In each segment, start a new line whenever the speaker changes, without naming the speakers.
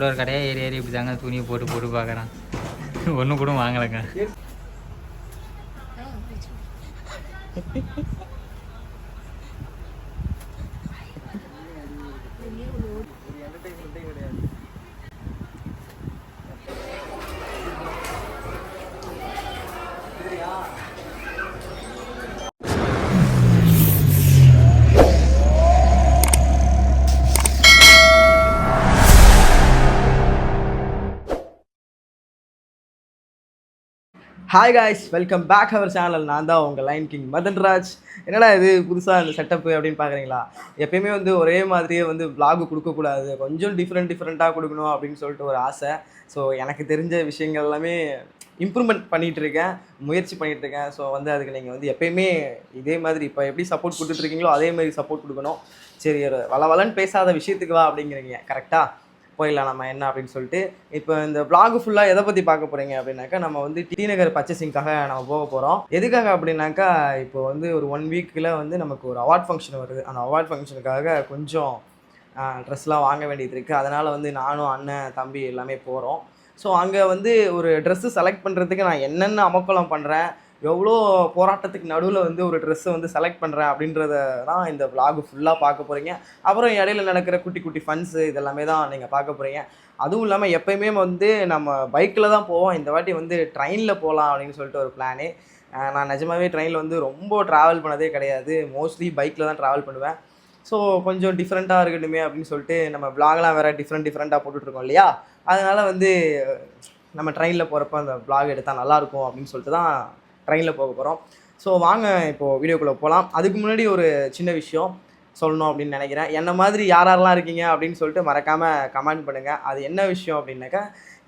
ஒரு ஒரு கடையாக ஏறி ஏறி இப்படி தாங்க துணியை போட்டு போட்டு பார்க்குறான். ஒன்றும் கூட வாங்கலைங்க.
Hi guys welcome back our channel நான் தான் உங்கள் லைன் கிங் மதன்ராஜ். என்னடா இது புதுசாக இந்த செட்டப்பு அப்படின்னு பார்க்குறீங்களா எப்பயுமே வந்து ஒரே மாதிரியே வந்து vlog கொடுக்கக்கூடாது கொஞ்சம் டிஃப்ரெண்ட் டிஃப்ரெண்ட்டாக கொடுக்கணும் அப்படின்னு சொல்லிட்டு ஒரு ஆசை. ஸோ எனக்கு தெரிஞ்ச விஷயங்கள் எல்லாமே இம்ப்ரூவ்மெண்ட் பண்ணிகிட்டு இருக்கேன். முயற்சி பண்ணிகிட்டு இருக்கேன். ஸோ வந்து அதுக்கு நீங்கள் வந்து எப்பயுமே இதே மாதிரி இப்போ எப்படி சப்போர்ட் கொடுத்துட்ருக்கீங்களோ அதே மாதிரி சப்போர்ட் கொடுக்கணும். சரி வள வளன்னு பேசாத விஷயத்துக்கு வா அப்படிங்கிறீங்க. கரெக்டாக போயிடலாம் நம்ம என்ன அப்படின்னு சொல்லிட்டு. இப்போ இந்த பிளாக் ஃபுல்லாக எதை பற்றி பார்க்க போகிறீங்க அப்படின்னாக்கா நம்ம வந்து டி நகர் பர்ச்சேசிங்காக நம்ம போக போகிறோம் எதுக்காக அப்படின்னாக்கா இப்போ வந்து ஒரு ஒன் வீக்கில் வந்து நமக்கு ஒரு அவார்ட் ஃபங்க்ஷன் வருது. அந்த அவார்ட் ஃபங்க்ஷனுக்காக கொஞ்சம் ட்ரெஸ்லாம் வாங்க வேண்டியது இருக்குது அதனால் வந்து நானும் அண்ணன் தம்பி எல்லாமே போகிறோம் ஸோ அங்கே வந்து ஒரு ட்ரெஸ்ஸு செலக்ட் பண்ணுறதுக்கு நான் என்னென்ன அமக்கலம் பண்ணுறேன் எவ்வளோ போராட்டத்துக்கு நடுவில் வந்து ஒரு ட்ரெஸ்ஸை வந்து செலக்ட் பண்ணுறேன் அப்படின்றத தான் இந்த விலாகு ஃபுல்லாக பார்க்க போகிறீங்க அப்புறம் இடையில நடக்கிற குட்டி குட்டி ஃபன்ஸு இதெல்லாமே தான் நீங்கள் பார்க்க போகிறீங்க அதுவும் இல்லாமல் எப்பயுமே வந்து நம்ம பைக்கில் தான் போவோம். இந்த வாட்டி வந்து ட்ரெயினில் போகலாம் அப்படின்னு சொல்லிட்டு ஒரு பிளானு நான் நிஜமாவே ட்ரெயினில் வந்து ரொம்ப ட்ராவல் பண்ணதே கிடையாது. மோஸ்ட்லி பைக்கில் தான் ட்ராவல் பண்ணுவேன். ஸோ கொஞ்சம் டிஃப்ரெண்ட்டாக இருக்கட்டுமே அப்படின்னு சொல்லிட்டு நம்ம பிளாக்லாம் வேறு டிஃப்ரெண்ட் டிஃப்ரெண்ட்டாக போட்டுட்ருக்கோம் இல்லையா? அதனால் வந்து நம்ம ட்ரெயினில் போகிறப்ப அந்த பிளாக் எடுத்தால் நல்லாயிருக்கும் அப்படின்னு சொல்லிட்டு தான் ட்ரெயினில் போக போகிறோம் ஸோ வாங்க இப்போது வீடியோக்குள்ளே போகலாம் அதுக்கு முன்னாடி ஒரு சின்ன விஷயம் சொல்லணும் அப்படின்னு நினைக்கிறேன். என்ன மாதிரி யார் யாரெல்லாம் இருக்கீங்க அப்படின்னு சொல்லிட்டு மறக்காமல் கமெண்ட் பண்ணுங்கள் அது என்ன விஷயம் அப்படின்னாக்கா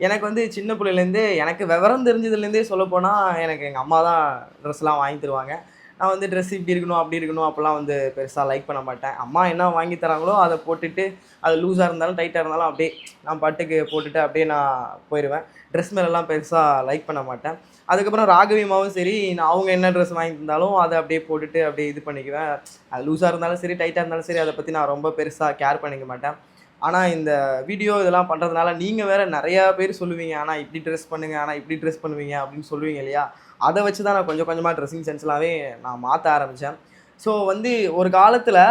எனக்கு வந்து சின்ன பிள்ளையிலேருந்தே எனக்கு விவரம் தெரிஞ்சதுலேருந்தே சொல்லப்போனால் எனக்கு எங்கள் அம்மா தான் ட்ரெஸ்லாம் வாங்கி தருவாங்க. நான் வந்து ட்ரெஸ் இப்படி இருக்கணும் அப்படி இருக்கணும் அப்போல்லாம் வந்து பெருசாக லைக் பண்ண மாட்டேன். அம்மா என்ன வாங்கி தராங்களோ அதை போட்டுட்டு அது லூஸாக இருந்தாலும் டைட்டாக இருந்தாலும் அப்படியே நான் பாட்டுக்கு போட்டுட்டு அப்படியே நான் போயிடுவேன் ட்ரெஸ் மேலெல்லாம் பெருசாக லைக் பண்ண மாட்டேன். அதுக்கப்புறம் ராகவிமாவும் சரி நான் அவங்க என்ன ட்ரெஸ் வாங்கி தந்தாலும் அதை அப்படியே போட்டுட்டு அப்படியே இது பண்ணிக்குவேன். அது லூஸாக இருந்தாலும் சரி டைட்டாக இருந்தாலும் சரி அதை பற்றி நான் ரொம்ப பெருசாக கேர் பண்ணிக்க மாட்டேன். ஆனால் இந்த வீடியோ இதெல்லாம் பண்ணுறதுனால நீங்கள் வேறு நிறையா பேர் சொல்லுவீங்க ஆனால் இப்படி ட்ரெஸ் பண்ணுங்கள் ஆனால் இப்படி ட்ரெஸ் பண்ணுவீங்க அப்படின்னு சொல்லுவீங்க இல்லையா? அதை வச்சு தான் நான் கொஞ்சம் கொஞ்சமாக ட்ரெஸ்ஸிங் சென்ஸ்லாவே நான் மாற்ற ஆரம்பித்தேன் ஸோ வந்து ஒரு காலத்தில்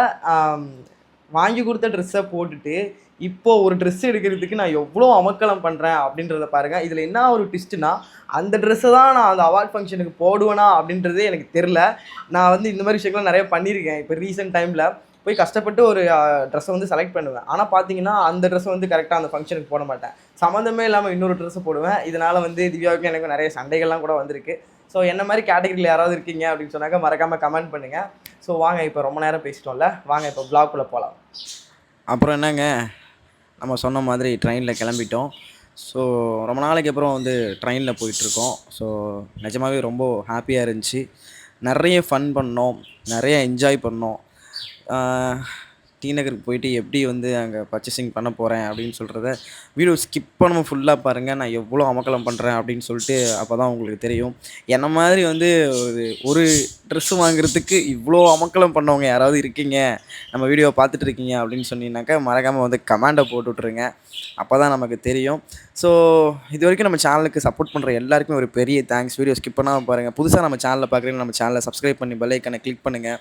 வாங்கி கொடுத்த ட்ரெஸ்ஸை போட்டுட்டு இப்போ ஒரு ட்ரெஸ் எடுக்கிறதுக்கு நான் எவ்வளோ அமக்கலம் பண்ணுறேன் அப்படின்றத பாருங்கள் இதில் என்ன ஒரு ட்விஸ்ட்னா அந்த ட்ரெஸ்ஸை தான் நான் அந்த அவார்ட் ஃபங்க்ஷனுக்கு போடுவேனா அப்படின்றதே எனக்கு தெரில நான் வந்து இந்த மாதிரி விஷயங்கள்லாம் நிறைய பண்ணியிருக்கேன். இப்போ ரீசெண்ட் டைமில் போய் கஷ்டப்பட்டு ஒரு ட்ரெஸ்ஸை வந்து செலக்ட் பண்ணுவேன். ஆனால் பார்த்தீங்கன்னா அந்த ட்ரெஸ்ஸை வந்து கரெக்டாக அந்த ஃபங்க்ஷனுக்கு போட மாட்டேன். சம்மந்தமே இல்லாமல் இன்னொரு ட்ரெஸ்ஸை போடுவேன். இதனால் வந்து திவ்யாவுக்கும் எனக்கு நிறைய சண்டைகள்லாம் கூட வந்திருக்கு. ஸோ என்ன மாதிரி கேட்டகரியில் யாராவது இருக்கீங்க அப்படின்னு சொன்னாக்க மறக்காமல் கமெண்ட் பண்ணுங்கள் ஸோ வாங்க இப்போ ரொம்ப நேரம் பேசிட்டோம்ல. வாங்க இப்போ பிளாக்குள்ளே போகலாம்
அப்புறம் என்னங்க? நம்ம சொன்ன மாதிரி ட்ரெயினில் கிளம்பிட்டோம். ஸோ ரொம்ப நாளைக்கு அப்புறம் வந்து ட்ரெயினில் போயிட்டுருக்கோம். ஸோ நிஜமாகவே ரொம்ப ஹாப்பியாக இருந்துச்சு. நிறைய ஃபன் பண்ணோம். நிறைய என்ஜாய் பண்ணோம். டி நகருக்கு போயிட்டு எப்படி வந்து அங்கே பர்ச்சேசிங் பண்ண போகிறேன் அப்படின்னு சொல்கிறத வீடியோ ஸ்கிப் பண்ணாமல் ஃபுல்லாக பாருங்கள் நான் எவ்வளோ அமக்கலம் பண்ணுறேன் அப்படின்னு சொல்லிட்டு அப்போ தான் உங்களுக்கு தெரியும். என்ன மாதிரி வந்து ஒரு ஒரு ட்ரெஸ்ஸு வாங்குறதுக்கு இவ்வளோ அமக்கலம் பண்ணவங்க யாராவது இருக்கீங்க? நம்ம வீடியோ பார்த்துட்டு இருக்கீங்க அப்படின்னு சொன்னீங்கன்னாக்கா மறக்காமல் வந்து கமெண்டை போட்டு விட்ருங்க அப்போ தான் நமக்கு தெரியும். ஸோ இது வரைக்கும் நம்ம சேனலுக்கு சப்போர்ட் பண்ணுற எல்லாருக்குமே ஒரு பெரிய தேங்க்ஸ் வீடியோ ஸ்கிப் பண்ணாமல் பாருங்கள் புதுசாக நம்ம சேனலில் பார்க்குறீங்க நம்ம சேனலை சப்ஸ்கிரைப் பண்ணி பெல் கிளிக் பண்ணுங்கள்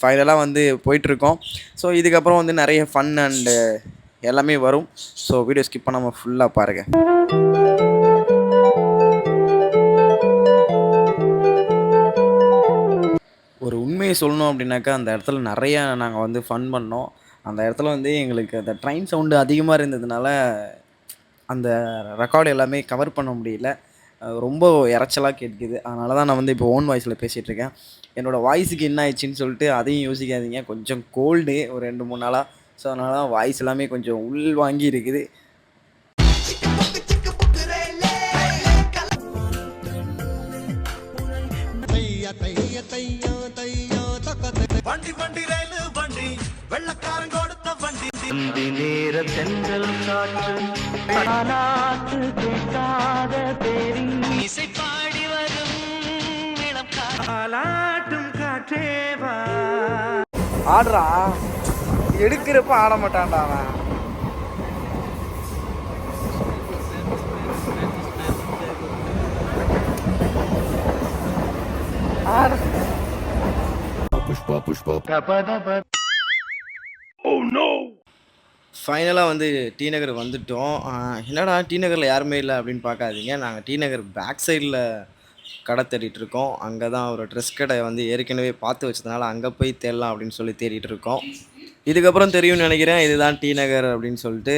ஃபைனலாக வந்து போயிட்டுருக்கோம். ஸோ இதுக்கப்புறம் வந்து நிறைய ஃபன் அண்டு எல்லாமே வரும். ஸோ வீடியோ ஸ்கிப் பண்ணாமல் ஃபுல்லாக பாருங்கள் ஒரு உண்மையை சொல்லணும் அப்படின்னாக்கா அந்த இடத்துல நிறைய நாங்கள் வந்து ஃபன் பண்ணோம். அந்த இடத்துல வந்து எங்களுக்கு அந்த ட்ரெயின் சவுண்டு அதிகமாக இருந்ததுனால அந்த ரெக்கார்டு எல்லாமே கவர் பண்ண முடியல. ரொம்ப இறைச்சலாக கேட்குது. அதனால தான் நான் வந்து இப்போ ஓன் வாய்ஸில் பேசிகிட்ருக்கேன் என்னோடய வாய்ஸுக்கு என்ன ஆயிடுச்சுன்னு சொல்லிட்டு அதையும் யோசிக்காதீங்க. கொஞ்சம் கோல்டு ஒரு ரெண்டு மூணு நாளாக ஸோ அதனால தான் வாய்ஸ் எல்லாமே கொஞ்சம் உள் வாங்கி இருக்குது.
வண்டி வண்டி ரயிலு வண்டி. வெள்ளக்காரன் கொடுத்த வண்டி.
அந்தி நேர தென்றல் காற்று. தாலாட்டு கேட்காத பேரின் இசை பாடி வரும் ஆலாட்டும் காற்றேவா
ஆடுறான் எடுக்கிறப்ப ஆட மாட்டான்டா அவன். புஷ்பா புஷ்பா ஓ ஃபைனலாக வந்து டி நகர் வந்துட்டோம். என்னடா டி நகரில் யாருமே இல்லை அப்படின்னு பார்க்காதீங்க. நாங்கள் டி நகர் பேக் சைடில் கடை தேடிட்டு இருக்கோம் அங்கே தான் ஒரு ட்ரெஸ் கடை வந்து ஏற்கனவே பார்த்து வச்சதுனால அங்கே போய் தேடலாம் அப்படின்னு சொல்லி தேடிட்டு இருக்கோம் இதுக்கப்புறம் தெரியும்னு நினைக்கிறேன் இதுதான் டி நகர் அப்படின்னு சொல்லிட்டு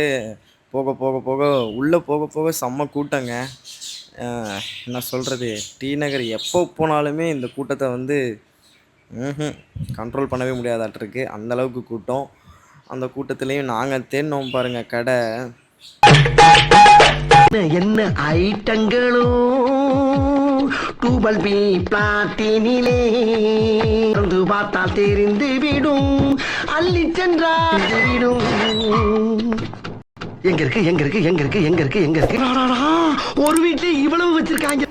போக போக போக உள்ளே போக போக செம்ம கூட்டங்க. என்ன சொல்கிறது டி நகர் எப்போ போனாலுமே இந்த கூட்டத்தை வந்து கண்ட்ரோல் பண்ணவே முடியாதாட்டிருக்கு. அந்தளவுக்கு கூட்டம். அந்த கூட்டத்துலேயும் நாங்கள் தேடினோம் பாருங்கள் கடை.
என்ன ஐட்டங்களும்? டூபல் பி பிளாட்டினிலே. திறந்து பார்த்தால் தெரிந்து விடும். அள்ளி சென்றால் எங்க இருக்கு எங்க இருக்கு எங்க இருக்கு எங்க இருக்கு எங்க இருக்கு? ஒரு வீட்டுல இவ்வளவு வச்சிருக்காங்க.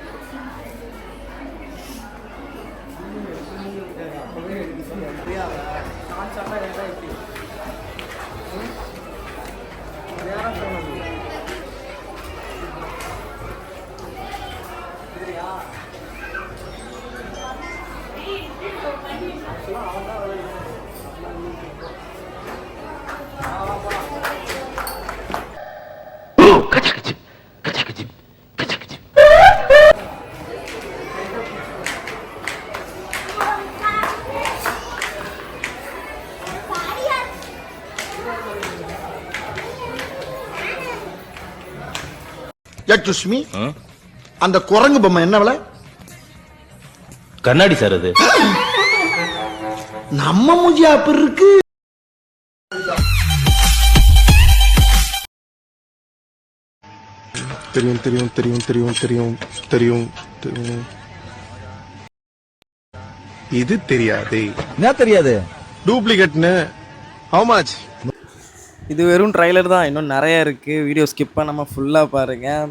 யக்ஷுஷ்மி அந்த குரங்கு பொம்மை என்ன விலை?
கண்ணாடி சார் அது.
நம்ம மூஞ்சி அப்படி இருக்கு?
தெரியும் தெரியும் தெரியும் தெரியும் தெரியும் தெரியும் தெரியும். இது தெரியாதே.
என்ன தெரியாது?
டூப்ளிகேட்னு ஹவு மச்
இது வெறும் ட்ரைலர் தான். இன்னும் நிறைய இருக்குது வீடியோ ஸ்கிப் பண்ணாமல் ஃபுல்லாக பாருங்கள்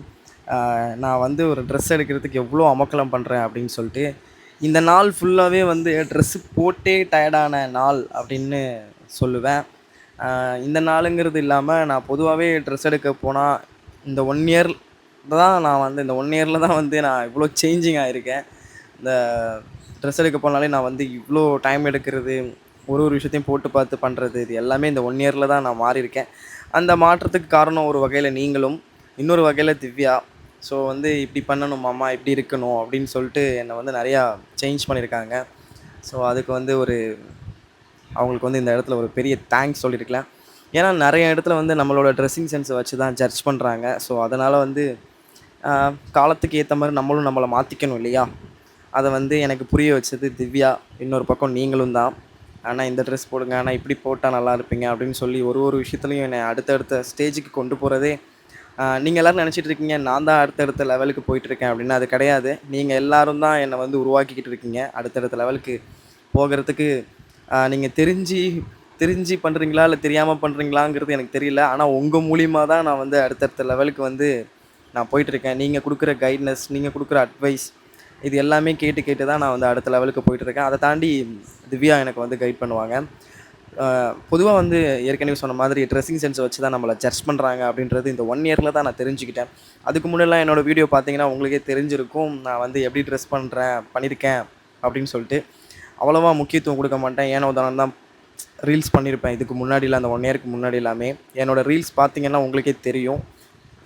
நான் வந்து ஒரு ட்ரெஸ் எடுக்கிறதுக்கு எவ்வளோ அமக்கலம் பண்ணுறேன் அப்படின்னு சொல்லிட்டு இந்த நாள் ஃபுல்லாகவே வந்து ட்ரெஸ்ஸு போட்டே டயர்டான நாள் அப்படின்னு சொல்லுவேன். இந்த நாளுங்கிறது இல்லாமல் நான் பொதுவாகவே ட்ரெஸ் எடுக்க போனால் இந்த ஒன் இயர் தான் நான் வந்து இந்த ஒன் இயரில் தான் வந்து நான் இவ்வளோ சேஞ்சிங் ஆகிருக்கேன் இந்த ட்ரெஸ் எடுக்க போனாலே நான் வந்து இவ்வளோ டைம் எடுக்கிறது ஒரு ஒரு விஷயத்தையும் போட்டு பார்த்து பண்ணுறது இது எல்லாமே இந்த ஒன் இயரில் தான் நான் மாறியிருக்கேன். அந்த மாற்றத்துக்கு காரணம் ஒரு வகையில் நீங்களும் இன்னொரு வகையில் திவ்யா. ஸோ வந்து இப்படி பண்ணணும் மாமா இப்படி இருக்கணும் அப்படின்னு சொல்லிட்டு என்னை வந்து நிறையா சேஞ்ச் பண்ணியிருக்காங்க. ஸோ அதுக்கு வந்து ஒரு அவங்களுக்கு வந்து இந்த இடத்துல ஒரு பெரிய தேங்க்ஸ் சொல்லியிருக்கலாம். ஏன்னா நிறைய இடத்துல வந்து நம்மளோட ட்ரெஸ்ஸிங் சென்ஸை வச்சு தான் ஜட்ஜ் பண்ணுறாங்க ஸோ அதனால் வந்து காலத்துக்கு ஏற்ற மாதிரி நம்மளும் நம்மளை மாற்றிக்கணும் இல்லையா? அதை வந்து எனக்கு புரிய வச்சது திவ்யா. இன்னொரு பக்கம் நீங்களும் தான். ஆனால் இந்த ட்ரெஸ் போடுங்க ஆனால் இப்படி போட்டால் நல்லா இருப்பீங்க அப்படின்னு சொல்லி ஒரு ஒரு விஷயத்துலையும் என்னை அடுத்தடுத்த ஸ்டேஜுக்கு கொண்டு போகிறதே நீங்கள் எல்லோரும் நினச்சிட்டு இருக்கீங்க நான் தான் அடுத்தடுத்த லெவலுக்கு போயிட்டுருக்கேன் அப்படின்னு அது கிடையாது. நீங்கள் எல்லாரும் தான் என்னை வந்து உருவாக்கிக்கிட்டு இருக்கீங்க. அடுத்தடுத்த லெவலுக்கு போகிறதுக்கு நீங்கள் தெரிஞ்சு தெரிஞ்சு பண்ணுறீங்களா இல்லை தெரியாமல் பண்ணுறீங்களாங்கிறது எனக்கு தெரியல. ஆனால் உங்கள் மூலியமாக தான் நான் வந்து அடுத்தடுத்த லெவலுக்கு வந்து நான் போயிட்டுருக்கேன் நீங்கள் கொடுக்குற கைட்னஸ் நீங்கள் கொடுக்குற அட்வைஸ் இது எல்லாமே கேட்டு கேட்டு தான் நான் வந்து அடுத்த லெவலுக்கு போயிட்டுருக்கேன். அதை தாண்டி திவ்யா எனக்கு வந்து கைட் பண்ணுவாங்க. பொதுவாக வந்து ஏற்கனவே சொன்ன மாதிரி ட்ரெஸ்ஸிங் சென்ஸை வச்சு தான் நம்மளை ஜட்ஜ் பண்ணுறாங்க அப்படின்றது இந்த ஒன் இயரில் தான் நான் தெரிஞ்சுக்கிட்டேன். அதுக்கு முன்னெல்லாம் என்னோடய வீடியோ பார்த்தீங்கன்னா உங்களுக்கே தெரிஞ்சிருக்கும். நான் வந்து எப்படி ட்ரெஸ் பண்ணுறேன் பண்ணியிருக்கேன் அப்படின்னு சொல்லிட்டு அவ்வளோவா முக்கியத்துவம் கொடுக்க மாட்டேன். ஏனோ தானம் தான் ரீல்ஸ் பண்ணியிருப்பேன். இதுக்கு முன்னாடியில் அந்த ஒன் இயருக்கு முன்னாடி எல்லாமே. என்னோடய ரீல்ஸ் பார்த்தீங்கன்னா உங்களுக்கே தெரியும்.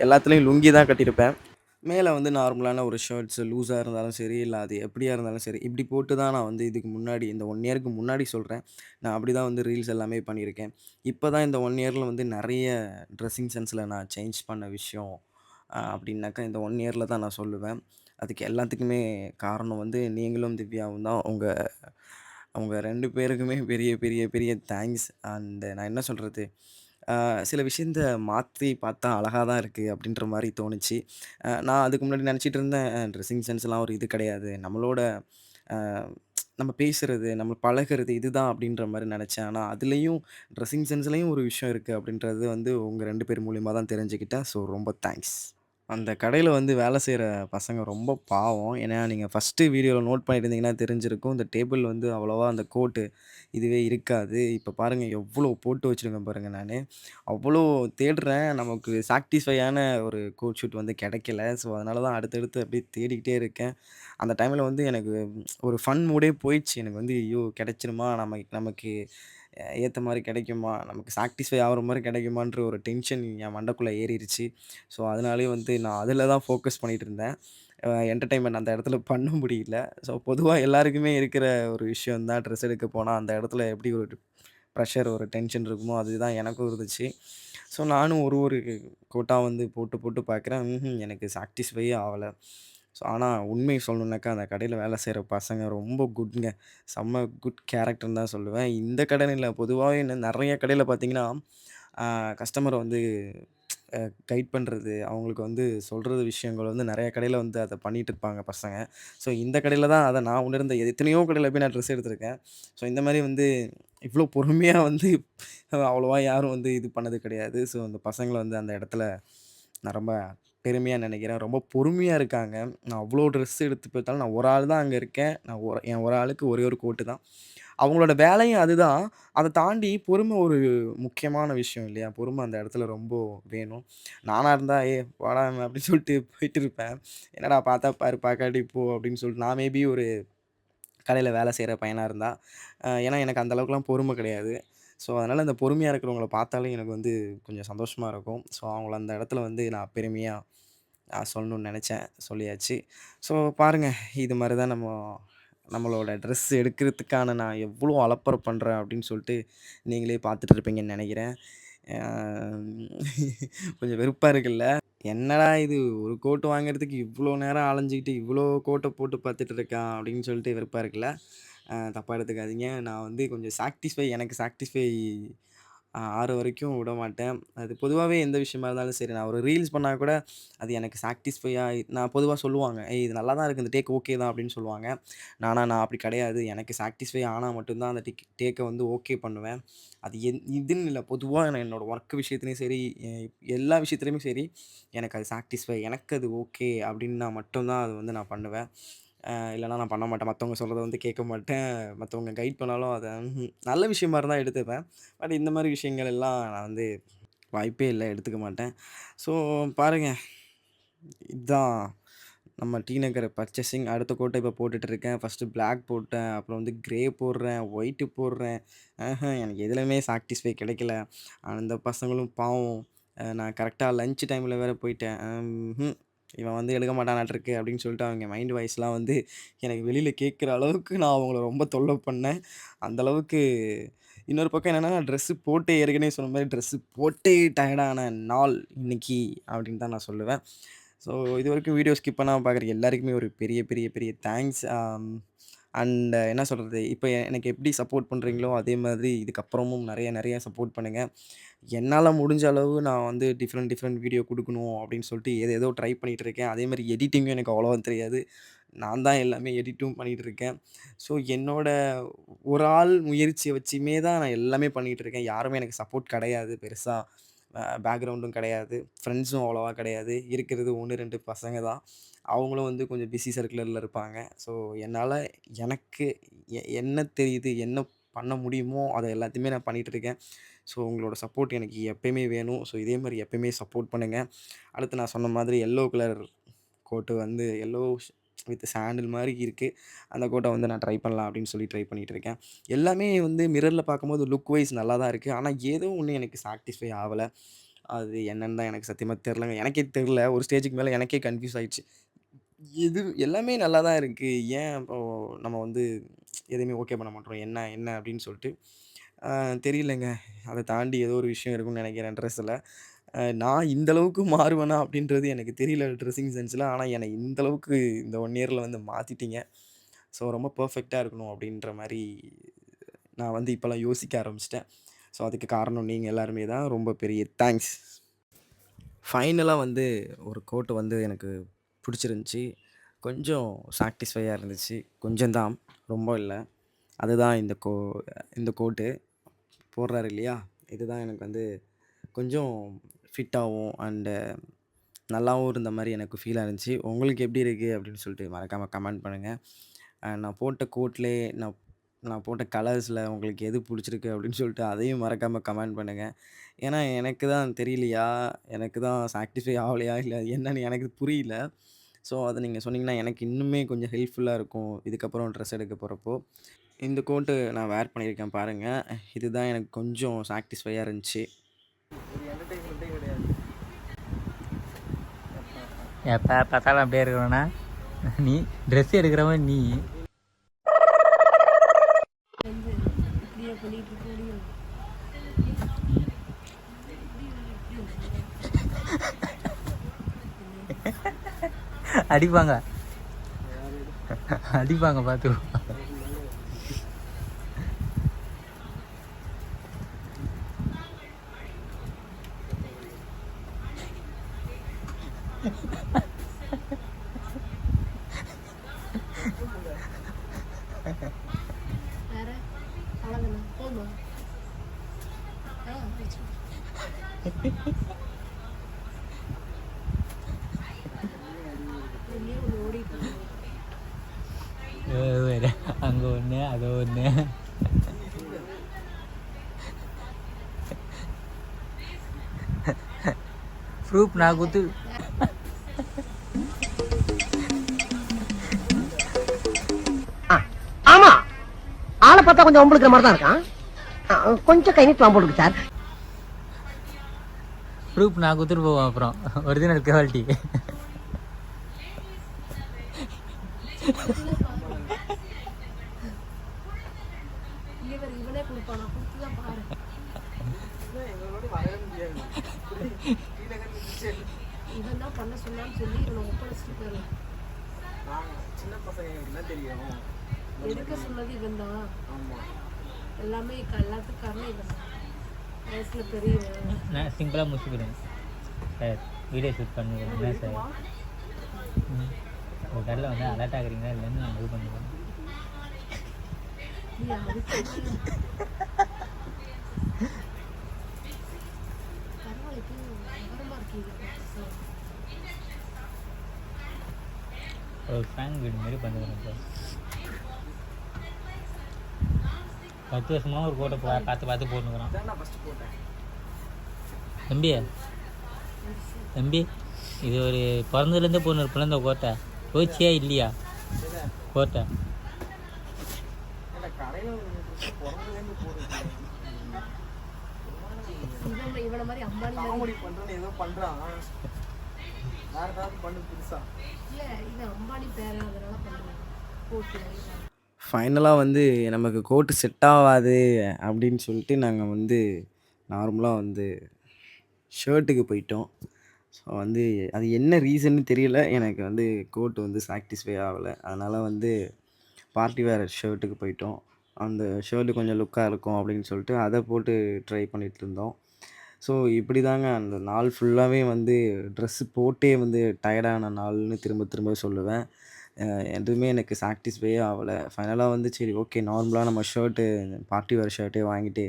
எல்லாத்துலேயும் லுங்கி தான் கட்டியிருப்பேன். மேலே வந்து நார்மலான ஒரு ஷர்ட்ஸு லூஸாக இருந்தாலும் சரி இல்லை அது எப்படியா இருந்தாலும் சரி இப்படி போட்டு தான் நான் வந்து இதுக்கு முன்னாடி இந்த ஒன் இயருக்கு முன்னாடி சொல்கிறேன் நான் அப்படி தான் வந்து ரீல்ஸ் எல்லாமே பண்ணியிருக்கேன். இப்போ தான் இந்த ஒன் இயரில் வந்து நிறைய ட்ரெஸ்ஸிங் சென்ஸில் நான் சேஞ்ச் பண்ண விஷயம் அப்படின்னாக்கா இந்த ஒன் இயரில் தான் நான் சொல்லுவேன். அதுக்கு எல்லாத்துக்குமே காரணம் வந்து நீங்களும் திவ்யாவும் தான். உங்கள் அவங்க ரெண்டு பேருக்குமே பெரிய பெரிய பெரிய தேங்க்ஸ் அந்த நான் என்ன சொல்கிறது சில விஷயத்த மாற்றி பார்த்தா அழகாக தான் இருக்குது அப்படின்ற மாதிரி தோணுச்சு. நான் அதுக்கு முன்னாடி நினச்சிட்டு இருந்தேன் ட்ரெஸ்ஸிங் சென்ஸ்லாம் ஒரு இது கிடையாது. நம்மளோட நம்ம பேசுகிறது நம்ம பழகுறது இதுதான் அப்படின்ற மாதிரி நினச்சேன். ஆனால் அதுலேயும் ட்ரெஸ்ஸிங் சென்ஸ்லேயும் ஒரு விஷயம் இருக்குது அப்படின்றது வந்து உங்கள் ரெண்டு பேர் மூலியமாக தான் தெரிஞ்சுக்கிட்டேன். ஸோ ரொம்ப தேங்க்ஸ் அந்த கடையில வந்து வேலை செய்ற பசங்க ரொம்ப பாவம். ஏன்னா, நீங்க ஃபர்ஸ்ட்டு வீடியோல நோட் பண்ணியிருந்தீங்கன்னா தெரிஞ்சிருக்கும். இந்த டேபிள் வந்து அவ்வளவா அந்த கோட்டு இதுவே இருக்காது. இப்போ பாருங்கள் எவ்வளோ போட்டு வச்சுருக்கேன் பாருங்கள் நான் அவ்வளோ தேடுறேன். நமக்கு சாட்டிஸ்ஃபையான ஒரு கோட் ஷூட் வந்து கிடைக்கல. ஸோ, அதனால தான் அடுத்தடுத்து அப்படியே தேடிக்கிட்டே இருக்கேன். அந்த டைமில் வந்து எனக்கு ஒரு ஃபன் மூடே போயிடுச்சு. எனக்கு வந்து ஐயோ! கிடைச்சிருமா? நமக்கு நமக்கு ஏற்ற மாதிரி கிடைக்குமா? நமக்கு சாட்டிஸ்ஃபை ஆகிற மாதிரி கிடைக்குமான்ற ஒரு டென்ஷன் என் மண்டக்குள்ளே ஏறிடுச்சு ஸோ, அதனாலேயே வந்து நான் அதில் தான் ஃபோக்கஸ் பண்ணிகிட்டு இருந்தேன். அ அந்த இடத்துல பண்ண முடியல. ஸோ, பொதுவா எல்லாருக்குமே இருக்கிற ஒரு விஷயம் தான் ட்ரெஸ் எடுக்க போனா அந்த இடத்துல எப்படி ஒரு ப்ரெஷர், ஒரு டென்ஷன் இருக்குமோ, அதுதான் எனக்கும் இருந்துச்சு. ஸோ, நானும் ஒரு ஒரு கோட்டா வந்து போட்டு போட்டு பார்க்குறேன். ம்ஹ்ம். எனக்கு சாட்டிஸ்ஃபையே ஆவல. ஸோ, ஆனா உண்மைய சொல்லணும்னாக்கா, அந்த கடையில வேலை செய்ற பசங்க ரொம்ப குட்ங்க. செம்ம குட் கேரக்டர்ன்னு தான் சொல்லுவேன். இந்த கடைன்னு இல்ல, பொதுவாவே இன்னும் நெறைய கடையில பார்த்தீங்கன்னா, அ கஸ்டமர வந்து அ கைட் பண்றது, அவங்களுக்கு வந்து சொல்றது விஷயங்கள் வந்து நெறைய கடையில வந்து அத பண்ணிட்டு இருப்பாங்க பசங்க. ஸோ, இந்த கடையில தான் அத நான் உணர்ந்த எத்தனையோ கடையில போய் நான் ட்ரெஸ் எடுத்திருக்கேன். ஸோ, இந்த மாரி வந்து இவ்ளோ பொறுமையா வந்து அவ்வளவா யாரும் வந்து இது பண்ணது கிடையாது. ஸோ, அந்த பசங்கள வந்து அந்த இடத்துல நான் ரொம்ப பெருமையா நினைக்கிறேன். ரொம்ப பொறுமையா இருக்காங்க. நான் அவ்ளோ ட்ரெஸ் எடுத்து பார்த்தாலும் நான் ஒரு ஆள் தான் அங்க இருக்கேன். நான் ஒரு என் ஒரு ஆளுக்கு ஒரே ஒரு கோட்டு தான். அவங்களோட வேலையும் அதுதான். அதை தாண்டி பொறுமை ஒரு முக்கியமான விஷயம் இல்லையா? பொறுமை அந்த இடத்துல ரொம்ப வேணும். நானாக இருந்தால் ஏ வாடா அப்படின்னு சொல்லிட்டு போயிட்டு இருப்பேன். "என்னடா பார்த்தா பாரு, பார்க்காட்டி போ" அப்படின்னு சொல்லிட்டு நான் மேபி ஒரு கடையில் வேலை செய்கிற பையனாக இருந்தால் ஏன்னா எனக்கு அந்த அளவுக்குலாம் பொறுமை கிடையாது. ஸோ, அதனால் அந்த பொறுமையாக இருக்கிறவங்கள பார்த்தாலே எனக்கு வந்து கொஞ்சம் சந்தோஷமாக இருக்கும். ஸோ, அவங்கள அந்த இடத்துல வந்து நான் பெருமையாக நான் சொல்லணும்னு நினச்சேன் சொல்லியாச்சு. ஸோ, பாருங்க இது மாதிரி தான் நம்ம நம்மளோட ட்ரெஸ் எடுக்கிறதுக்கான நான் எவ்வளோ அலப்பறை பண்ணுறேன் அப்படின்னு சொல்லிட்டு நீங்களே பார்த்துட்டு இருப்பீங்கன்னு நினைக்கிறேன் கொஞ்சம் வெறுப்பாக இருக்குல்ல? என்னடா இது ஒரு கோட்டு வாங்குறதுக்கு இவ்வளோ நேரம் அலைஞ்சுக்கிட்டு, இவ்வளோ கோட்டை போட்டு பார்த்துட்டு இருக்கான் அப்படின்னு சொல்லிட்டு வெறுப்பாக இருக்குல்ல? தப்பாக எடுத்துக்காதீங்க. நான் வந்து கொஞ்சம் சாட்டிஸ்ஃபை எனக்கு சாட்டிஸ்ஃபை அ வரைக்கும் வரைக்கும் விடமாட்டேன். அது பொதுவாவே எந்த விஷயமா இருந்தாலும் சரி, நான் ஒரு ரீல்ஸ் பண்ணா கூட அது எனக்கு சாட்டிஸ்ஃபையா நான் பொதுவா சொல்லுவாங்க, "ஏய் இது நல்லா தான் இருக்கு. இந்த டேக் ஓகே தான்" அப்படின்னு சொல்லுவாங்க. ஆனா நான் அப்படி கிடையாது. எனக்கு சாட்டிஸ்ஃபை ஆனா மட்டும் தான் அந்த டிக் டேக்க வந்து ஓகே பண்ணுவேன். அது என் இதுன்னு இல்ல. பொதுவா நான் என்னோட ஒர்க் விஷயத்துலயும் சரி, எ எல்லா விஷயத்துலயுமே சரி, எனக்கு அது சாட்டிஸ்ஃபை எனக்கு அது ஓகே அப்படின்னா மட்டும் தான் அது வந்து நான் பண்ணுவேன். இல்லைனா நான் பண்ண மாட்டேன். மற்றவங்க சொல்கிறத வந்து கேட்க மாட்டேன். மற்றவங்க கைட் பண்ணாலும் அதை நல்ல விஷயமா இருந்தால் எடுத்துப்பேன். பட் இந்த மாதிரி விஷயங்கள் எல்லாம் நான் வந்து வாய்ப்பே இல்லை எடுத்துக்க மாட்டேன். ஸோ, பாருங்க. இதுதான் நம்ம டீ நகர் பர்ச்சேசிங். அடுத்த கோட்டை இப்போ போட்டுட்டு இருக்கேன். ஃபர்ஸ்ட்டு பிளாக் போட்டேன். அப்புறம் வந்து க்ரே போடுறேன். ஒயிட்டு போடுறேன். எனக்கு எதுலையுமே சாட்டிஸ்ஃபை கிடைக்கல. அந்த பசங்களும் பாவம். நான் கரெக்டாக லஞ்ச் டைமில் வேறு போயிட்டேன். இவன் வந்து எடுக்க மாட்டானாட்ருக்கு அப்படின்னு சொல்லிட்டு அவங்க மைண்ட் வாய்ஸ்லாம் வந்து எனக்கு வெளியில் கேட்குற அளவுக்கு நான் அவங்கள ரொம்ப தொல்லை பண்ணேன். அந்த அளவுக்கு இன்னொரு பக்கம் என்னென்னா ட்ரெஸ்ஸு போட்டு ஏற்கனவே சொன்ன மாதிரி ட்ரெஸ்ஸு போட்டே டயர்டான நாள் இன்னைக்கு அப்படின்னு தான் நான் சொல்லுவேன். ஸோ, இது வரைக்கும் வீடியோ ஸ்கிப் பண்ணாமல் பார்க்குற எல்லாருக்குமே ஒரு பெரிய, பெரிய, பெரிய தேங்க்ஸ். அண்ட் என்ன சொல்கிறது இப்போ எனக்கு எப்படி சப்போர்ட் பண்ணுறீங்களோ அதே மாதிரி இதுக்கப்புறமும் நிறைய நிறைய சப்போர்ட் பண்ணுங்க. என்னால் முடிஞ்ச அளவு நான் வந்து டிஃப்ரெண்ட், டிஃப்ரெண்ட் வீடியோ கொடுக்கணும் அப்படின்னு சொல்லிட்டு ஏதேதோ ட்ரை பண்ணிகிட்டு இருக்கேன். அதே மாதிரி எடிட்டிங்கும் எனக்கு அவ்வளோவா தெரியாது. நான் தான் எல்லாமே எடிட்டும் பண்ணிகிட்டு இருக்கேன். ஸோ, என்னோட ஒரு ஆள் முயற்சியை வச்சுமே தான் நான் எல்லாமே பண்ணிகிட்டு இருக்கேன். யாருமே எனக்கு சப்போர்ட் கிடையாது பெருசாக பேக்ரவுண்டும் கிடையாது. ஃப்ரெண்ட்ஸும் அவ்வளோவா கிடையாது. இருக்கிறது 1, 2 பசங்க தான். அவங்களும் வந்து கொஞ்சம் பிஸி சர்க்குலரில் இருப்பாங்க. ஸோ, என்னால் எனக்கு எ என்ன தெரியுது, என்ன பண்ண முடியுமோ, அதை எல்லாத்தையுமே நான் பண்ணிகிட்ருக்கேன் இருக்கேன். ஸோ, உங்களோட சப்போர்ட் எனக்கு எப்பயுமே வேணும். ஸோ, இதே மாதிரி எப்பயுமே சப்போர்ட் பண்ணுங்கள் அடுத்து நான் சொன்ன மாதிரி எல்லோ கலர் கோட்டு வந்து எல்லோ வித் சாண்டில் மாதிரி இருக்குது அந்த கோட்டை வந்து நான் ட்ரை பண்ணலாம் அப்படின்னு சொல்லி ட்ரை பண்ணிட்டு இருக்கேன். எல்லாமே வந்து மிரரில் பார்க்கும்போது லுக் வைஸ் நல்லா தான் இருக்குது ஆனால் ஏதோ ஒன்று எனக்கு சாட்டிஸ்ஃபை ஆகலை. அது என்னன்னு தான் எனக்கு சத்தியமாக தெரிலங்க எனக்கே தெரில ஒரு ஸ்டேஜுக்கு மேலே எனக்கே கன்ஃப்யூஸ் ஆகிடுச்சு எது எல்லாமே நல்லா தான் இருக்குது ஏன் இப்போ நம்ம வந்து எதையுமே ஓகே பண்ண மாட்டோம். என்ன என்ன அப்படின்னு சொல்லிட்டு. தெரியலங்க. அதை தாண்டி ஏதோ ஒரு விஷயம் இருக்குன்னு நினைக்கிறேன். ட்ரெஸ்ஸில் அ நான் இந்த அளவுக்கு மாறுவேனா அப்படின்றது எனக்கு தெரியல ட்ரெஸ்ஸிங் சென்ஸ்ல. ஆனா என்னை இந்த அளவுக்கு இந்த 1 இயர்ல வந்து மாத்திட்டீங்க. ஸோ, ரொம்ப பெர்ஃபெக்ட்டா இருக்கணும் அப்படின்ற மாரி நான் வந்து இப்பலாம் யோசிக்க ஆரம்பிச்சுட்டேன். ஸோ, அதுக்கு காரணம் நீங்க எல்லாருமே தான். ரொம்ப பெரிய தேங்க்ஸ். ஃபைனலா வந்து ஒரு கோட் வந்து எனக்கு புடிச்சிருந்துச்சு. கொஞ்சம் சாட்டிஸ்ஃபையா இருந்துச்சு. கொஞ்சம் தான். ரொம்ப இல்ல. அதுதான் இந்த கோ இந்த கோட்டு. போடுறாரு இல்லையா? இதுதான் எனக்கு வந்து கொஞ்சம் ஃபிட்டாகவும் அண்டு நல்லாவும் இருந்த மாதிரி எனக்கு ஃபீலாக இருந்துச்சு. உங்களுக்கு எப்படி இருக்குது அப்படின்னு சொல்லிட்டு மறக்காமல் கமெண்ட் பண்ணுங்கள் நான் போட்ட கோட்லேயே நான் நான் போட்ட கலர்ஸில் உங்களுக்கு எது பிடிச்சிருக்கு அப்படின்னு சொல்லிட்டு அதையும் மறக்காமல் கமெண்ட் பண்ணுங்கள் ஏன்னா எனக்கு தான் தெரியலையா? எனக்கு தான் சாட்டிஸ்ஃபை ஆகலையா? இல்லை என்னன்னு எனக்கு புரியல. ஸோ அதை நீங்கள் சொன்னீங்கன்னா எனக்கு இன்னுமே கொஞ்சம் ஹெல்ப்ஃபுல்லாக இருக்கும். இதுக்கப்புறம் ட்ரெஸ் எடுக்க போகிறப்போ இந்த கோட்டு நான் வேர் பண்ணியிருக்கேன் பாருங்கள் இதுதான் எனக்கு கொஞ்சம் சாட்டிஸ்ஃபையாக இருந்துச்சு.
எப்போ பார்த்தாலும் அப்படியே இருக்கிறோன்னா நீ ட்ரெஸ் எடுக்கிறவன் நீ. அடிப்பாங்க. அடிப்பாங்க பார்த்து.
வேற அவ்வளோதானே போதுமா ஆ வச்சு வெளியே ஒன்று ஓடிட்டு இருக்கு.
அங்கே ஒன்று அது ஒன்று நான் குத்து
ஆமா. ஆளை பார்த்தா கொஞ்சம் ஒம்பளுக்கிற மாதிரி தான் இருக்கான். கொஞ்சம் கை நீட்டு போட்டுருக்கு சார்.
ப்ரூஃப் நான் குத்துட்டு போவேன் அப்புறம். ஒரிஜினல் குவாலிட்டி
இவர் இவனே கொடுப்பானா கொடுத்து தான் பாரு இவன் தான் பண்ண சொன்னான்னு சொல்லி இவனை ஒப்படைச்சிட்டு போயிடலாம்.
சின்ன பசங்க என்ன தெரியும்?
எடுக்க சொன்னது இவன் தான் எல்லாமே க- எல்லாத்துக்கும் காரணம் இவன் தான் வயசுல பெரியவன்.
நான் சிம்பிளாக முடிச்சுக்கிறேன். சார் வீடியோ ஷூட் பண்ணுறேன் சார். ஒரு கடையில் வந்து அலர்ட் ஆகுறீங்களா? இல்லைன்னு நான் இது பண்ணிக்கிறேன்.
பரவாயில்ல இருக்கீங்க.
ஒரு ஃபேன் வீடு மாரி பண்ணுறேன் சார். பத்து வருஷமாக ஒரு கோட்டை பா பார்த்து பார்த்து போட்டுக்கிறோம் தம்பி தம்பி இது ஒரு பிறந்ததுலேருந்தே போன இருப்பில்ல இந்த கோட்டை. போச்சியா இல்லையா? கோட்டை.
இவனை மாதிரி அம்பானி மாதிரி
ஏதோ பண்ணுறான் வேறு ஏதாவது பண்ணு புதுசா?
இல்ல இது அம்பானி பேரன் அதனால பண்ணுவேன் போட்டு
ஃபைனலாக வந்து நமக்கு கோட்டு செட் ஆகாது அப்படின்னு சொல்லிட்டு நாங்கள் வந்து நார்மலாக வந்து ஷர்ட்டுக்கு போயிட்டோம். ஸோ வந்து அது என்ன ரீசன்னு தெரியல. எனக்கு வந்து கோட் வந்து சாட்டிஸ்ஃபை ஆகலை. அதனால் வந்து பார்ட்டி வேர் ஷர்ட்டுக்கு போயிட்டோம். அந்த ஷர்ட்டு கொஞ்சம் லுக்காக இருக்கும் அப்படின்னு சொல்லிட்டு அதை போட்டு ட்ரை பண்ணிகிட்டு இருந்தோம். ஸோ இப்படி தாங்க அந்த நாள் ஃபுல்லாகவே வந்து ட்ரெஸ்ஸு போட்டே வந்து டயர்டான நாள்னு திரும்ப திரும்ப சொல்லுவேன். எதுவுமே எனக்கு சாட்டிஸ்ஃபையே ஆகலை. ஃபைனலாக வந்து சரி ஓகே நார்மலாக நம்ம ஷர்ட்டு பார்ட்டி வேர் ஷர்ட்டே வாங்கிட்டு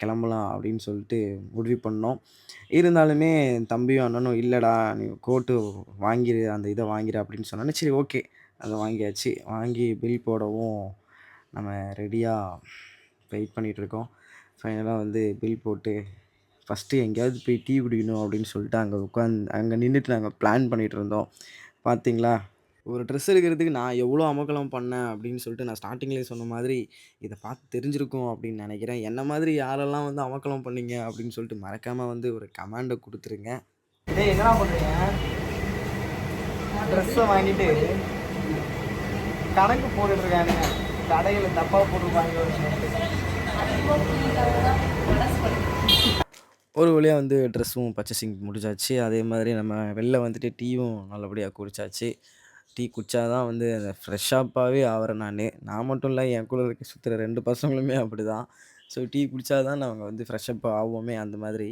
கிளம்பலாம் அப்படின்னு சொல்லிட்டு முடிவு பண்ணோம். இருந்தாலுமே தம்பியும் அண்ணனும் இல்லைடா நீ கோட்டு வாங்கிடு அந்த இதை வாங்கிடு அப்படின்னு சொன்னோன்னே சரி ஓகே அதை வாங்கியாச்சு. வாங்கி பில் போடவும் நம்ம ரெடியாக வெயிட் பண்ணிகிட்ருக்கோம் ஃபைனலாக வந்து பில் போட்டு ஃபஸ்ட்டு எங்கேயாவது போய் டீ குடிக்கணும் அப்படின்னு சொல்லிட்டு அங்கே உட்காந்து அங்கே நின்றுட்டு நாங்கள் பிளான் பண்ணிகிட்டு இருந்தோம். பார்த்தீங்களா ஒரு ட்ரெஸ் எடுக்கிறதுக்கு நான் எவ்வளோ அமக்கலம் பண்ணேன் அப்படின்னு சொல்லிட்டு நான் ஸ்டார்டிங்லேயே சொன்ன மாதிரி இதை பார்த்து தெரிஞ்சிருக்கும் அப்படின்னு நினைக்கிறேன். என்ன மாதிரி யாரெல்லாம் வந்து அமக்கலம் பண்ணீங்க அப்படின்னு சொல்லிட்டு மறக்காமல் வந்து ஒரு கமாண்டை கொடுத்துருங்க.
டேய் என்னடா பண்ணுறீங்க ட்ரெஸ்ஸை வாங்கிட்டு கணக்கு போட்டுட்டு இருக்காங்க கடையில் தப்பாக போட்டுருப்பாங்க
ஒரு வழியாக வந்து ட்ரெஸ்ஸும் பர்ச்சேசிங் முடிச்சாச்சு அதே மாதிரி நம்ம வெளில வந்துட்டு டீயும் நல்லபடியாக குடிச்சாச்சு. டீ குடிச்சா தான் வந்து அந்த ஃப்ரெஷ்ஷாப்பாகவே ஆகிறேன் நான். நான் மட்டும் இல்லை என் கூட இருக்க சுற்றுற ரெண்டு பசங்களுமே அப்படி தான் ஸோ டீ குடித்தா தான் நாங்கள் வந்து ஃப்ரெஷ்ஷப் ஆவோமே அந்த மாதிரி.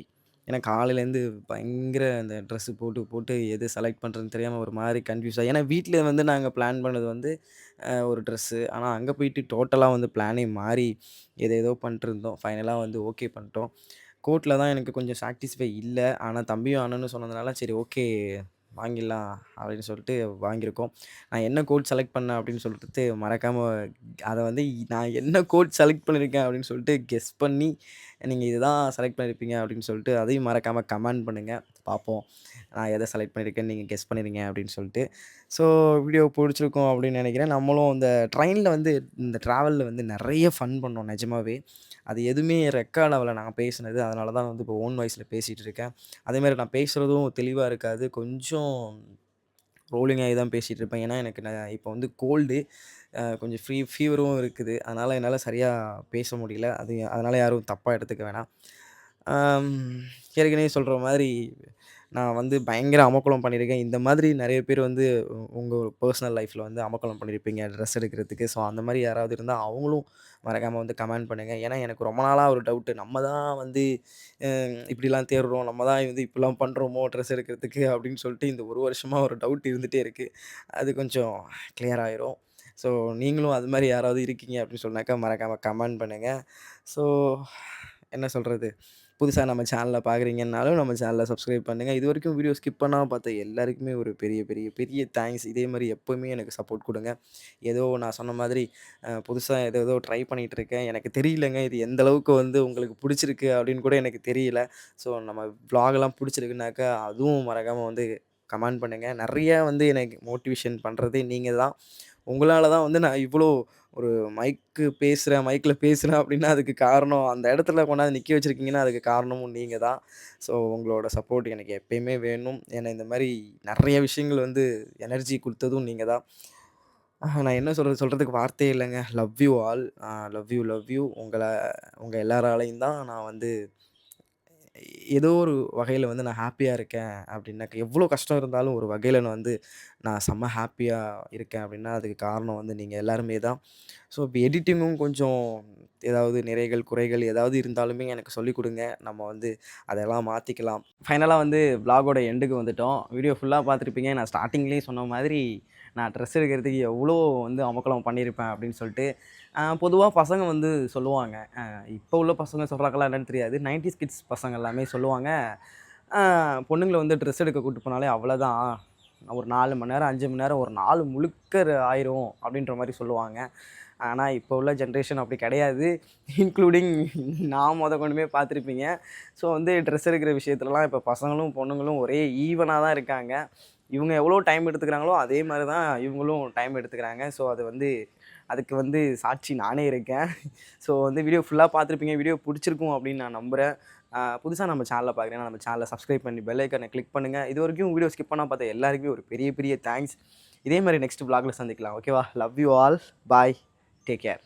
ஏன்னா காலையிலேருந்து பயங்கர அந்த ட்ரெஸ்ஸு போட்டு போட்டு எது செலக்ட் பண்ணுறதுன்னு தெரியாமல் ஒரு மாதிரி கன்ஃபியூஸ் ஆகி ஏன்னா வீட்டில் வந்து நாங்கள் பிளான் பண்ணது வந்து ஒரு ட்ரெஸ்ஸு ஆனால் அங்கே போயிட்டு டோட்டலாக வந்து பிளானே மாறி எது ஏதோ பண்ணிட்டு இருந்தோம். ஃபைனலாக வந்து ஓகே பண்ணிட்டோம். கோர்ட்டில் தான் எனக்கு கொஞ்சம் சாட்டிஸ்ஃபை இல்லை. ஆனால் தம்பியும் அண்ணனும் சொன்னதுனால சரி ஓகே வாங்கிடலாம் அப்படின்னு சொல்லிட்டு வாங்கியிருக்கோம். நான் என்ன கோட் செலக்ட் பண்ணேன் அப்படின்னு சொல்லிட்டு மறக்காமல் அதை வந்து நான் என்ன கோட் செலக்ட் பண்ணியிருக்கேன் அப்படின்னு சொல்லிட்டு கெஸ் பண்ணி நீங்கள் இதுதான் செலக்ட் பண்ணியிருப்பீங்க அப்படின்னு சொல்லிட்டு அதையும் மறக்காமல் கமெண்ட் பண்ணுங்கள் பார்ப்போம். நான் எதை செலக்ட் பண்ணியிருக்கேன்னு நீங்கள் கெஸ் பண்ணிடுங்க அப்படின்னு சொல்லிட்டு. ஸோ வீடியோ பிடிச்சிருக்கும் அப்படின்னு நினைக்கிறேன். நம்மளும் இந்த ட்ரெயினில் வந்து இந்த ட்ராவலில் வந்து நிறைய ஃபன் பண்ணோம் நிஜமாவே. அது எதுவுமே ரெக்கார்ட் ஆகலை நான் பேசினது. அதனால தான் வந்து இப்போ ஓன் வாய்ஸில் பேசிகிட்டு இருக்கேன். அதேமாதிரி நான் பேசுகிறதும் தெளிவாக இருக்காது. கொஞ்சம் ரோலிங் ஆகி தான் பேசிகிட்டு இருப்பேன். ஏன்னா எனக்கு நான் இப்போ வந்து கோல்டு கொஞ்சம் ஃப்ரீ ஃபீவரும் இருக்குது. அதனால் என்னால் சரியாக பேச முடியல. அது அதனால் யாரும் தப்பாக எடுத்துக்க வேணாம். ஏற்கனவே சொல்கிற மாதிரி நான் வந்து பயங்கர அமக்குளம் பண்ணியிருக்கேன். இந்த மாதிரி நிறைய பேர் வந்து உங்கள் பர்சனல் லைஃப்பில் வந்து அமக்குளம் பண்ணியிருப்பீங்க ட்ரெஸ் எடுக்கிறதுக்கு. ஸோ அந்த மாதிரி யாராவது இருந்தால் அவங்களும் மறக்காமல் வந்து கமெண்ட் பண்ணுங்கள் ஏன்னா எனக்கு ரொம்ப நாளாக ஒரு டவுட்டு நம்ம தான் வந்து இப்படிலாம் தேடுறோம். நம்ம தான் வந்து இப்படிலாம் பண்ணுறோமோ ட்ரெஸ் எடுக்கிறதுக்கு அப்படின்னு சொல்லிட்டு இந்த ஒரு வருஷமாக ஒரு டவுட் இருந்துகிட்டே இருக்குது அது கொஞ்சம் கிளியர் ஆயிரும். ஸோ நீங்களும் அது மாதிரி யாராவது இருக்கீங்க அப்படின்னு சொன்னாக்கா மறக்காமல் கமெண்ட் பண்ணுங்கள் ஸோ என்ன சொல்கிறது புதுசாக நம்ம சேனலில் பார்க்குறீங்கன்னாலும் நம்ம சேனலை சப்ஸ்கிரைப் பண்ணுங்கள் இது வரைக்கும் வீடியோ ஸ்கிப் பண்ணாமல் பார்த்த எல்லாருக்குமே ஒரு பெரிய பெரிய பெரிய தேங்க்ஸ். இதே மாதிரி எப்போவுமே எனக்கு சப்போர்ட் கொடுங்க. ஏதோ நான் சொன்ன மாதிரி புதுசாக ஏதோ ஏதோ ட்ரை பண்ணிகிட்ருக்கேன் எனக்கு தெரியலங்க. இது எந்த அளவுக்கு வந்து உங்களுக்கு பிடிச்சிருக்கு அப்படின்னு கூட எனக்கு தெரியல. ஸோ நம்ம vlog-எல்லாம் பிடிச்சிருக்குனாக்கா அதுவும் மறக்காமல் வந்து கமெண்ட் பண்ணுங்கள் நிறையா வந்து எனக்கு மோட்டிவேஷன் பண்ணுறதே நீங்கள் தான். உங்களால் தான் வந்து நான் இவ்வளோ ஒரு மைக்கு பேசுகிறேன் மைக்கில் பேசுகிறேன் அப்படின்னா அதுக்கு காரணம் அந்த இடத்துல கொண்டாந்து நிற்க வச்சுருக்கீங்கன்னா அதுக்கு காரணமும் நீங்கள் தான். ஸோ உங்களோட சப்போர்ட் எனக்கு எப்பயுமே வேணும். ஏன்னா இந்த மாதிரி நிறைய விஷயங்கள் வந்து எனர்ஜி கொடுத்ததும் நீங்கள் தான். நான் என்ன சொல்கிறது சொல்கிறதுக்கு வார்த்தையே இல்லைங்க. Love you all love you love you உங்களை உங்கள் எல்லாராலையும் தான் நான் வந்து ஏதோ ஒரு வகையில் வந்து நான் ஹாப்பியாக இருக்கேன் அப்படின்னாக்க எவ்வளோ கஷ்டம் இருந்தாலும் ஒரு வகையில் நான் வந்து நான் செம்ம ஹாப்பியாக இருக்கேன் அப்படின்னா அதுக்கு காரணம் வந்து நீங்கள் எல்லாருமே தான். ஸோ இப்போ எடிட்டிங்கும் கொஞ்சம் ஏதாவது நிறைகள் குறைகள் ஏதாவது இருந்தாலுமே எனக்கு சொல்லிக் கொடுங்க. நம்ம வந்து அதெல்லாம் மாற்றிக்கலாம் ஃபைனலாக வந்து பிளாகோட எண்டுக்கு வந்துட்டோம். வீடியோ ஃபுல்லாக பார்த்துருப்பீங்க. நான் ஸ்டார்டிங்லேயும் சொன்ன மாதிரி நான் ட்ரெஸ் எடுக்கிறதுக்கு எவ்வளோ வந்து அமக்கலம் பண்ணியிருப்பேன் அப்படின்னு சொல்லிட்டு பொதுவாக பசங்க வந்து சொல்லுவாங்க. இப்போ உள்ள பசங்க சொல்கிறாங்களா என்னன்னு தெரியாது. 90s கிட்ஸ் பசங்க எல்லாமே சொல்லுவாங்க. பொண்ணுங்களை வந்து ட்ரெஸ் எடுக்க கூட்டு போனாலே அவ்வளோதான் ஒரு நாலு மணி நேரம் அஞ்சு மணி நேரம் ஒரு நாலு முழுக்க ஆயிரும் அப்படின்ற மாதிரி சொல்லுவாங்க. ஆனால் இப்போ உள்ள ஜென்ரேஷன் அப்படி கிடையாது. இன்க்ளூடிங் நான் முத கொண்டுமே பார்த்துருப்பீங்க. ஸோ வந்து ட்ரெஸ் எடுக்கிற விஷயத்துலலாம் இப்போ பசங்களும் பொண்ணுங்களும் ஒரே ஈவனாக தான் இருக்காங்க. இவங்க எவ்வளோ டைம் எடுத்துக்கிறாங்களோ அதே மாதிரி தான் இவங்களும் டைம் எடுத்துக்கிறாங்க. ஸோ அது வந்து அதுக்கு வந்து சாட்சி நானே இருக்கேன். ஸோ வந்து வீடியோ ஃபுல்லாக பார்த்துருப்பீங்க. வீடியோ பிடிச்சிருக்கும் அப்படின்னு நான் நம்புகிறேன் புதுசாக நம்ம சேனலை பார்க்குறேன் நம்ம சேனலை சப்ஸ்கிரைப் பண்ணி பெல் ஐக்கனை கிளிக் பண்ணுங்கள் இது வரைக்கும் வீடியோ ஸ்கிப் பண்ணால் பார்த்தா எல்லாருக்குமே ஒரு பெரிய பெரிய தேங்க்ஸ் இதே மாதிரி நெக்ஸ்ட் vlogல சந்திக்கலாம். ஓகேவா love you all bye take care